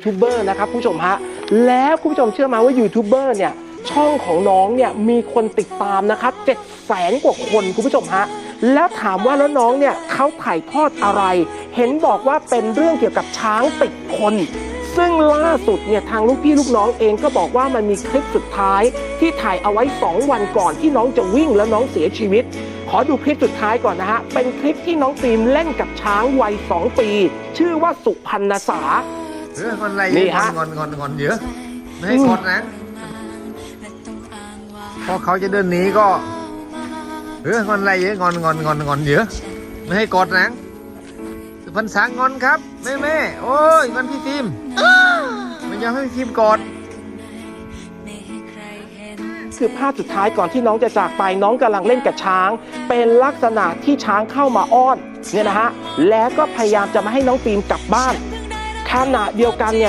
ยูทูบเบอร์นะครับคุณผู้ชมฮะแล้วคุณผู้ชมเชื่อไหมว่ายูทูบเบอร์เนี่ยช่องของน้องเนี่ยมีคนติดตามนะครับเจ็ดแสนกว่าคนคุณผู้ชมฮะแล้วถามว่าแล้วน้องเนี่ยเขาถ่ายทอดอะไร เห็นบอกว่าเป็นเรื่องเกี่ยวกับช้างติดคน ซึ่งล่าสุดเนี่ยทางลูกพี่ลูกน้องเองก็บอกว่ามันมีคลิปสุดท้ายที่ถ่ายเอาไว้ 2 วันก่อนที่น้องจะวิ่งแล้วน้องเสียชีวิต ขอดูคลิปสุดท้ายก่อนนะฮะเป็นคลิปที่น้องฟิล์มเล่นกับช้างวัย 2 ปี ชื่อว่าสุพรรณษา เอองอนอะไรนี่เยอะฮะ งอนงอนงอนเยอะ ไม่ให้กดนะพอเขาจะเดินหนีก็เอองอนอะไรเยอะงอนงอนงอนงอนเยอะ ไม่ให้กดนะสุพรรณสางอนครับแม่แม่โอ้ยงอนพี่ฟิล์มไม่ยอมให้พี่ฟิล์มกดคือภาพสุดท้ายก่อนที่น้องจะจากไปน้องกำลังเล่นกับช้าง เป็นลักษณะที่ช้างเข้ามาอ้อนเนี่ยนะฮะแล้วก็พยายามจะมาให้น้องฟิล์มกลับบ้าน ขณะเดียวกันเนี่ย